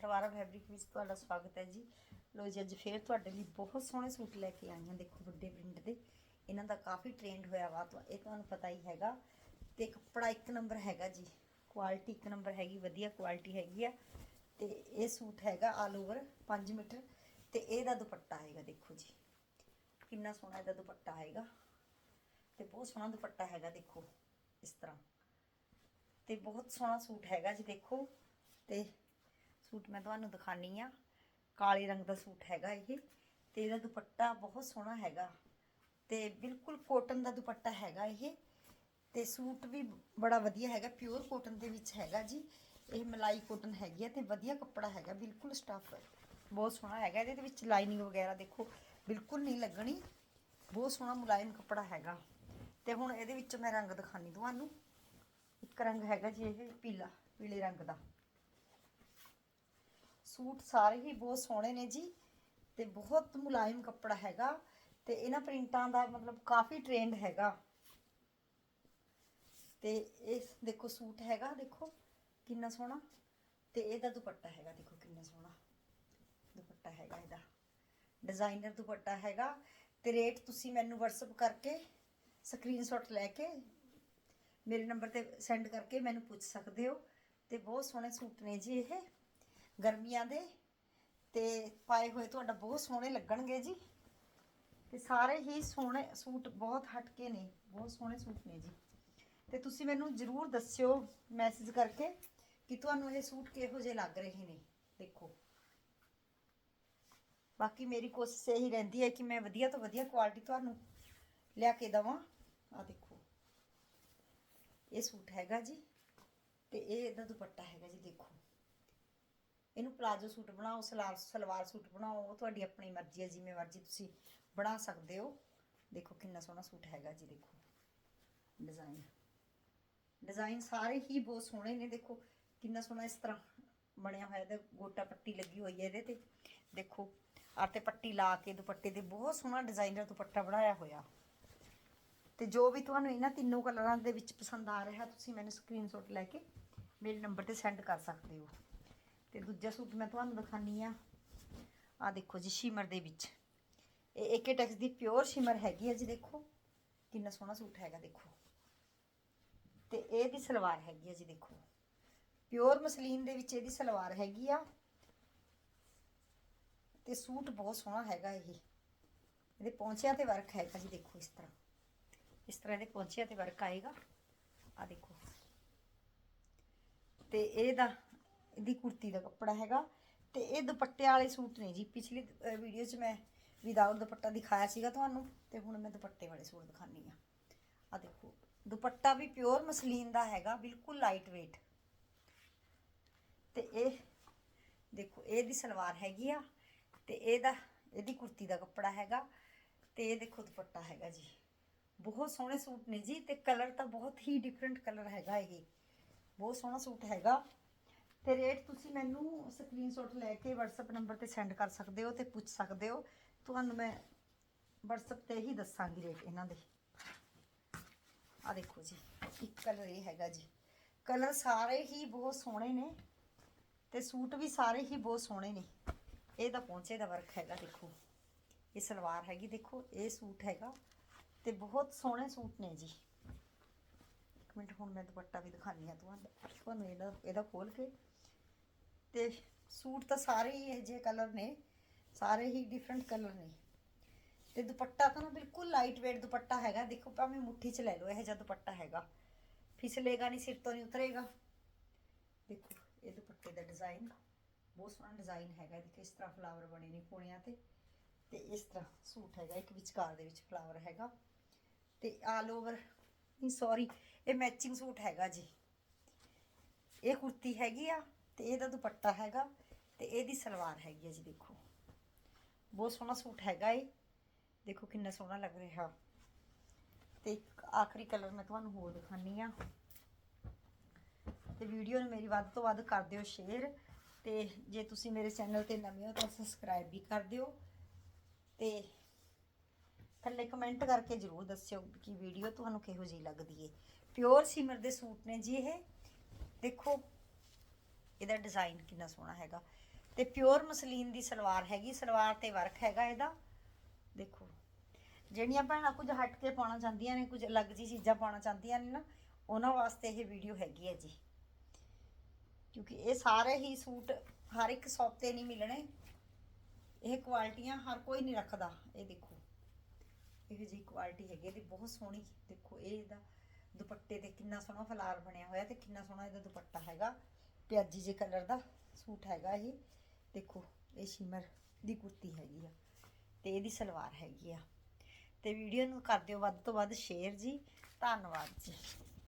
ਸਰਵਾਰਾ fabric ਵਿੱਚ ਤੁਹਾਡਾ ਸਵਾਗਤ ਹੈ ਜੀ। ਲੋ ਜੀ, ਅੱਜ ਫੇਰ ਤੁਹਾਡੇ ਲਈ ਬਹੁਤ ਸੋਹਣੇ ਸੂਟ ਲੈ ਕੇ ਆਈ ਹਾਂ। ਦੇਖੋ, ਵੱਡੇ ਪ੍ਰਿੰਟ ਦੇ। ਇਹਨਾਂ ਦਾ ਕਾਫੀ ਟ੍ਰੈਂਡ ਹੋਇਆ ਵਾ। ਇਹ ਤੁਹਾਨੂੰ ਪਤਾ ਹੀ ਹੈਗਾ। ਤੇ ਕੱਪੜਾ ਇੱਕ ਨੰਬਰ ਹੈਗਾ ਜੀ। ਕੁਆਲਿਟੀ ਇੱਕ ਨੰਬਰ ਹੈਗੀ, ਵਧੀਆ ਕੁਆਲਿਟੀ ਹੈਗੀ ਆ। ਤੇ ਇਹ ਸੂਟ ਹੈਗਾ ਆਲ ਓਵਰ 5 ਮੀਟਰ। ਤੇ ਇਹਦਾ ਦੁਪੱਟਾ ਹੈਗਾ, ਦੇਖੋ ਜੀ। ਕਿੰਨਾ ਸੋਹਣਾ ਇਹਦਾ ਦੁਪੱਟਾ ਹੈਗਾ। ਤੇ ਬਹੁਤ ਸੋਹਣਾ ਦੁਪੱਟਾ ਹੈਗਾ, ਦੇਖੋ, ਇਸ ਤਰ੍ਹਾਂ। ਤੇ ਬਹੁਤ ਸੋਹਣਾ ਸੂਟ ਹੈਗਾ ਜੀ, ਦੇਖੋ। ਤੇ ਸੂਟ ਮੈਂ ਤੁਹਾਨੂੰ ਦਿਖਾਨੀ ਆ। ਕਾਲੇ ਰੰਗ ਦਾ ਸੂਟ ਹੈਗਾ ਇਹ ਤੇ ਇਹਦਾ ਦੁਪੱਟਾ ਬਹੁਤ ਸੋਹਣਾ ਹੈਗਾ ਤੇ ਬਿਲਕੁਲ ਕੋਟਨ ਦਾ ਦੁਪੱਟਾ ਹੈਗਾ ਇਹ ਤੇ ਸੂਟ ਵੀ ਬੜਾ ਵਧੀਆ ਹੈਗਾ ਪਿਓਰ ਕੋਟਨ ਦੇ ਵਿੱਚ ਹੈਗਾ ਜੀ। ਇਹ ਮਲਾਈ ਕੋਟਨ ਹੈਗੀ ਹੈ ਤੇ ਵਧੀਆ ਕੱਪੜਾ ਹੈਗਾ, ਬਿਲਕੁਲ ਸਟਫ ਬਹੁਤ ਸੋਹਣਾ ਹੈਗਾ, ਇਹਦੇ ਵਿੱਚ ਲਾਈਨਿੰਗ ਵਗੈਰਾ ਦੇਖੋ, ਬਿਲਕੁਲ ਨਹੀਂ ਲੱਗਣੀ। ਬਹੁਤ ਸੋਹਣਾ ਮੁਲਾਇਮ ਕੱਪੜਾ ਹੈਗਾ। ਤੇ ਹੁਣ ਇਹਦੇ ਵਿੱਚ ਮੈਂ ਰੰਗ ਦਿਖਾਨੀ ਤੁਹਾਨੂੰ। ਇੱਕ ਰੰਗ ਹੈਗਾ ਜੀ ਇਹ ਪੀਲਾ, ਪੀਲੇ ਰੰਗ ਦਾ। ਸੂਟ ਸਾਰੇ ਹੀ ਬਹੁਤ ਸੋਹਣੇ ਨੇ ਜੀ ਤੇ ਬਹੁਤ ਮੁਲਾਇਮ ਕੱਪੜਾ ਹੈਗਾ ਤੇ ਇਹਨਾਂ ਪ੍ਰਿੰਟਾਂ ਦਾ ਮਤਲਬ ਕਾਫੀ ਟ੍ਰੈਂਡ ਹੈਗਾ। ਤੇ ਇਹ ਦੇਖੋ ਸੂਟ ਹੈਗਾ, ਦੇਖੋ ਕਿੰਨਾ ਸੋਹਣਾ। ਤੇ ਇਹਦਾ ਦੁਪੱਟਾ ਹੈਗਾ, ਦੇਖੋ ਕਿੰਨਾ ਸੋਹਣਾ। ਦੁਪੱਟਾ ਹੈਗਾ ਇਹਦਾ। ਡਿਜ਼ਾਈਨਰ ਦੁਪੱਟਾ ਹੈਗਾ ਤੇ ਰੇਟ ਤੁਸੀਂ ਮੈਨੂੰ WhatsApp ਕਰਕੇ ਸਕਰੀਨਸ਼ਾਟ ਲੈ ਕੇ ਮੇਰੇ ਨੰਬਰ ਤੇ ਸੈਂਡ ਕਰਕੇ ਮੈਨੂੰ ਪੁੱਛ ਸਕਦੇ ਹੋ। ਤੇ ਬਹੁਤ ਸੋਹਣੇ ਸੂਟ ਨੇ ਜੀ ਇਹ। ਗਰਮੀਆਂ ਦੇ। ਤੇ ਪਾਏ ਹੋਏ ਤੁਹਾਡਾ ਬਹੁਤ ਸੋਹਣੇ ਲੱਗਣਗੇ ਜੀ। ਤੇ ਸਾਰੇ ਹੀ ਸੋਹਣੇ ਸੂਟ ਬਹੁਤ ਹਟਕੇ ਨੇ, ਬਹੁਤ ਸੋਹਣੇ ਸੂਟ ਨੇ ਜੀ। ਤੇ ਤੁਸੀਂ ਮੈਨੂੰ ਜਰੂਰ ਦੱਸਿਓ ਮੈਸੇਜ ਕਰਕੇ ਕਿ ਤੁਹਾਨੂੰ ਇਹ ਸੂਟ ਕਿਹੋ ਜਿਹੇ ਲੱਗ ਰਹੇ ਨੇ, ਦੇਖੋ। ਬਾਕੀ ਮੇਰੀ ਕੋਸ਼ਿਸ਼ ਇਹੀ ਰਹਿੰਦੀ ਹੈ ਕਿ ਮੈਂ ਵਧੀਆ ਤੋਂ ਵਧੀਆ ਕੁਆਲਿਟੀ ਤੁਹਾਨੂੰ ਲਿਆ ਕੇ ਦਵਾਂ। ਆ ਦੇਖੋ। ਇਹ ਸੂਟ ਹੈਗਾ ਜੀ। ਤੇ ਇਹ ਇਹਦਾ ਦੁਪੱਟਾ ਹੈਗਾ ਜੀ, ਦੇਖੋ। ਇਹਨੂੰ ਪਲਾਜੋ ਸੂਟ ਬਣਾਓ ਸਲਾਰ ਸਲਵਾਰ ਸੂਟ ਬਣਾਓ, ਉਹ ਤੁਹਾਡੀ ਆਪਣੀ ਮਰਜ਼ੀ ਹੈ, ਜਿਵੇਂ ਮਰਜ਼ੀ ਤੁਸੀਂ ਬਣਾ ਸਕਦੇ ਹੋ। ਦੇਖੋ ਕਿੰਨਾ ਸੋਹਣਾ ਸੂਟ ਹੈਗਾ ਜੀ, ਦੇਖੋ। ਡਿਜ਼ਾਈਨ। ਡਿਜ਼ਾਈਨ ਸਾਰੇ ਹੀ ਬਹੁਤ ਸੋਹਣੇ ਨੇ, ਦੇਖੋ। ਕਿੰਨਾ ਸੋਹਣਾ ਇਸ ਤਰ੍ਹਾਂ ਬਣਿਆ ਹੋਇਆ ਤੇ ਗੋਟਾ ਪੱਟੀ ਲੱਗੀ ਹੋਈ ਹੈ ਇਹਦੇ ਤੇ। ਦੇਖੋ, ਆਹ ਤੇ ਪੱਟੀ ਲਾ ਕੇ ਦੁਪੱਟੇ ਤੇ ਬਹੁਤ ਸੋਹਣਾ ਡਿਜ਼ਾਈਨਰ ਦੁਪੱਟਾ ਬਣਾਇਆ ਹੋਇਆ। ਤੇ ਜੋ ਵੀ ਤੁਹਾਨੂੰ ਇਹਨਾਂ ਤਿੰਨੋਂ ਕਲਰਾਂ ਦੇ ਵਿੱਚ ਪਸੰਦ ਆ ਰਿਹਾ, ਤੁਸੀਂ ਮੈਨੂੰ ਸਕਰੀਨਸ਼ਾਟ ਲੈ ਕੇ ਮੇਰੇ ਨੰਬਰ ਤੇ ਸੈਂਡ ਕਰ ਸਕਦੇ ਹੋ। ਤੇ ਦੂਜਾ ਸੂਟ ਮੈਂ ਤੁਹਾਨੂੰ ਦਿਖਾਨੀ ਆ। ਆ ਦੇਖੋ ਜੀ, ਸ਼ਿਮਰ ਦੇ ਵਿੱਚ। ਇਹ ਏਕੇ ਟੈਕਸ ਦੀ ਪਿਓਰ ਸ਼ਿਮਰ ਹੈਗੀ ਹੈ ਜੀ, ਦੇਖੋ। ਕਿੰਨਾ ਸੋਹਣਾ ਸੂਟ ਹੈਗਾ, ਦੇਖੋ। ਤੇ ਇਹਦੀ ਸਲਵਾਰ ਹੈਗੀ ਹੈ ਜੀ, ਦੇਖੋ। ਪਿਓਰ ਮਸਲੀਨ ਦੇ ਵਿੱਚ ਇਹਦੀ ਸਲਵਾਰ ਹੈਗੀ ਆ। ਤੇ ਸੂਟ ਬਹੁਤ ਸੋਹਣਾ ਹੈਗਾ ਇਹ। ਇਹਦੇ ਪੌਂਚਿਆਂ ਤੇ ਵਰਕ ਹੈਗਾ ਜੀ, ਦੇਖੋ ਇਸ ਤਰ੍ਹਾਂ। ਇਸ ਤਰ੍ਹਾਂ ਇਹਦੇ ਪੌਂਚਿਆਂ ਤੇ ਵਰਕ ਆਏਗਾ। ਆ ਦੇਖੋ। ਤੇ ਇਹਦਾ ਇਹਦੀ ਕੁੜਤੀ ਦਾ ਕੱਪੜਾ ਹੈਗਾ ਤੇ ਇਹ ਦੁਪੱਟੇ ਵਾਲੇ ਸੂਟ ਨੇ ਜੀ। ਪਿਛਲੀ ਵੀਡੀਓ 'ਚ ਮੈਂ ਵਿਦਆਊਟ ਦੁਪੱਟਾ ਦਿਖਾਇਆ ਸੀਗਾ ਤੁਹਾਨੂੰ ਤੇ ਹੁਣ ਮੈਂ ਦੁਪੱਟੇ ਵਾਲੇ ਸੂਟ ਦਿਖਾਨੀ ਆ ਆ ਦੇਖੋ, ਦੁਪੱਟਾ ਵੀ ਪਿਓਰ ਮਸਲੀਨ ਦਾ ਹੈਗਾ, ਬਿਲਕੁਲ ਲਾਈਟ weight ਤੇ ਇਹ, ਦੇਖੋ, ਇਹਦੀ ਸਲਵਾਰ ਹੈਗੀ ਆ ਤੇ ਇਹਦਾ, ਇਹਦੀ ਕੁੜਤੀ ਦਾ ਕੱਪੜਾ ਹੈਗਾ ਤੇ ਇਹ ਦੇਖੋ ਦੁਪੱਟਾ ਹੈਗਾ ਜੀ। ਬਹੁਤ ਸੋਹਣੇ ਸੂਟ ਨੇ ਜੀ ਤੇ ਕਲਰ ਤਾਂ ਬਹੁਤ ਹੀ ਡਿਫਰੈਂਟ ਕਲਰ ਹੈਗਾ ਇਹ। ਬਹੁਤ ਸੋਹਣਾ ਸੂਟ ਹੈਗਾ। ਤੇ ਰੇਟ ਤੁਸੀਂ ਮੈਨੂੰ ਸਕਰੀਨਸ਼ਾਟ ਲੈ ਕੇ WhatsApp ਨੰਬਰ ਤੇ ਸੈਂਡ ਕਰ ਸਕਦੇ ਹੋ ਤੇ ਪੁੱਛ ਸਕਦੇ ਹੋ। ਤੁਹਾਨੂੰ ਮੈਂ WhatsApp ਤੇ ਹੀ ਦੱਸਾਂਗੀ ਰੇਟ ਇਹਨਾਂ ਦੇ। ਆ ਦੇਖੋ ਜੀ, ਇੱਕ ਕਲਰ ਇਹ ਹੈਗਾ ਜੀ। ਕਲਰ ਸਾਰੇ ਹੀ ਬਹੁਤ ਸੋਹਣੇ ਨੇ ਤੇ ਸੂਟ ਵੀ ਸਾਰੇ ਹੀ ਬਹੁਤ ਸੋਹਣੇ ਨੇ। ਇਹ ਤਾਂ ਪਹੁੰਚੇ ਦਾ ਵਰਕ ਹੈਗਾ, ਦੇਖੋ। ਇਹ ਸਲਵਾਰ ਹੈਗੀ, ਦੇਖੋ, ਇਹ ਸੂਟ ਹੈਗਾ ਤੇ ਬਹੁਤ ਸੋਹਣੇ ਸੂਟ ਨੇ ਜੀ। ਇੱਕ ਮਿੰਟ, ਹੁਣ ਮੈਂ ਦੁਪੱਟਾ ਵੀ ਦਿਖਾਨੀ ਆ ਤੁਹਾਨੂੰ। ਤੁਹਾਨੂੰ ਇਹਦਾ ਇਹਦਾ ਖੋਲ ਕੇ ਤੇ ਸੂਟ ਤਾਂ ਸਾਰੇ ਹੀ ਇਹ ਜਿਹੇ ਕਲਰ ਨੇ, ਸਾਰੇ ਹੀ ਡਿਫਰੈਂਟ ਕਲਰ ਨੇ। ਤੇ ਦੁਪੱਟਾ ਤਾਂ ਨਾ ਬਿਲਕੁਲ ਲਾਈਟ weight ਦੁਪੱਟਾ ਹੈਗਾ, ਦੇਖੋ ਭਾਵੇਂ ਮੁੱਠੀ 'ਚ ਲੈ ਲਓ, ਇਹ ਜਿਹਾ ਦੁਪੱਟਾ ਹੈਗਾ। ਫਿਸਲੇਗਾ ਨਹੀਂ ਸਿਰ ਤੋਂ ਨਹੀਂ ਉਤਰੇਗਾ। ਦੇਖੋ, ਇਹ ਦੁਪੱਟੇ ਦਾ ਡਿਜ਼ਾਈਨ ਬਹੁਤ ਸੋਹਣਾ ਡਿਜ਼ਾਈਨ ਹੈਗਾ ਦੇਖੋ, ਇਸ ਤਰ੍ਹਾਂ ਫਲਾਵਰ ਬਣੇ ਨੇ ਕੋਣਿਆਂ ਤੇ। ਤੇ ਇਸ ਤਰ੍ਹਾਂ ਸੂਟ ਹੈਗਾ, ਇੱਕ ਵਿਚਕਾਰ ਦੇ ਵਿੱਚ ਫਲਾਵਰ ਹੈਗਾ। ਤੇ ਆਲ ਓਵਰ ਨਹੀਂ ਸੌਰੀ ਇਹ ਮੈਚਿੰਗ ਸੂਟ ਹੈਗਾ ਜੀ। ਇਹ ਕੁਰਤੀ ਹੈਗੀ ਆ ਤੇ ਇਹਦਾ ਦੁਪੱਟਾ ਹੈਗਾ ਤੇ ਇਹਦੀ ਸਲਵਾਰ ਹੈਗੀ ਹੈ ਜੀ ਦੇਖੋ। ਬਹੁਤ ਸੋਹਣਾ ਸੂਟ ਹੈਗਾ ਏ ਦੇਖੋ ਕਿੰਨਾ ਸੋਹਣਾ ਲੱਗ ਰਿਹਾ। ਤੇ ਇੱਕ ਆਖਰੀ ਕਲਰ ਮੈਂ ਤੁਹਾਨੂੰ ਹੋਰ ਦਿਖਾਨੀ ਆ ਤੇ ਵੀਡੀਓ ਨੂੰ ਮੇਰੀ ਵੱਧ ਤੋਂ ਵੱਧ ਕਰ ਦਿਓ ਸ਼ੇਅਰ ਤੇ ਜੇ ਤੁਸੀਂ ਮੇਰੇ ਚੈਨਲ ਤੇ ਨਵੇਂ ਹੋ ਤਾਂ ਸਬਸਕ੍ਰਾਈਬ ਵੀ ਕਰ ਦਿਓ। ਤੇ ਥੱਲੇ ਕਮੈਂਟ ਕਰਕੇ ਜਰੂਰ ਦੱਸਿਓ ਕਿ ਵੀਡੀਓ ਤੁਹਾਨੂੰ ਕਿਹੋ ਜਿਹੀ ਲੱਗਦੀ ਏ। ਪਿਓਰ ਸਿਮਰ ਦੇ ਸੂਟ ਨੇ ਜੀ ਇਹ। ਦੇਖੋ ਇਹਦਾ ਡਿਜ਼ਾਈਨ ਕਿੰਨਾ ਸੋਹਣਾ ਹੈਗਾ। ਤੇ ਪਿਓਰ ਮਸਲੀਨ ਦੀ ਸਲਵਾਰ ਹੈਗੀ, ਸਲਵਾਰ ਤੇ ਵਰਕ ਹੈਗਾ ਇਹਦਾ। ਦੇਖੋ, ਜਿਹੜੀਆਂ ਭੈਣਾਂ ਕੁਝ ਹਟ ਕੇ ਪਾਉਣਾ ਚਾਹੁੰਦੀਆਂ ਨੇ, ਕੁਝ ਅਲੱਗ ਜੀ ਚੀਜ਼ਾਂ ਪਾਉਣਾ ਚਾਹੁੰਦੀਆਂ ਨੇ ਨਾ, ਉਹਨਾਂ ਵਾਸਤੇ ਇਹ ਵੀਡੀਓ ਹੈਗੀ ਹੈ ਜੀ। ਕਿਉਂਕਿ ਇਹ ਸਾਰੇ ਹੀ ਸੂਟ ਹਰ ਇੱਕ ਸ਼ੌਪ ਤੇ ਨਹੀਂ ਮਿਲਣੇ। ਇਹ ਕੁਆਲਿਟੀਆਂ ਹਰ ਕੋਈ ਨਹੀਂ ਰੱਖਦਾ। ਇਹ ਦੇਖੋ, ਇਹ ਜੀ ਕੁਆਲਿਟੀ ਹੈਗੀ ਇਹਦੀ ਬਹੁਤ ਸੋਹਣੀ। ਦੇਖੋ, ਇਹ ਇਹਦਾ ਦੁਪੱਟੇ ਤੇ ਕਿੰਨਾ ਸੋਹਣਾ ਫਲਾਰ ਬਣਿਆ ਹੋਇਆ ਤੇ ਕਿੰਨਾ ਸੋਹਣਾ ਇਹਦਾ ਦੁਪੱਟਾ ਹੈਗਾ। ਪਿਆਜੀ ਜੇ ਕਲਰ ਦਾ ਸੂਟ ਹੈਗਾ ਇਹ, ਦੇਖੋ, ਇਹ ਸ਼ਿਮਰ ਦੀ ਕੁਰਤੀ ਹੈਗੀ ਆ ਤੇ ਇਹਦੀ ਸਲਵਾਰ ਹੈਗੀ ਆ। ਤੇ ਵੀਡੀਓ ਨੂੰ ਕਰ ਦਿਓ ਵੱਧ ਤੋਂ ਵੱਧ ਸ਼ੇਅਰ ਜੀ। ਧੰਨਵਾਦ ਜੀ।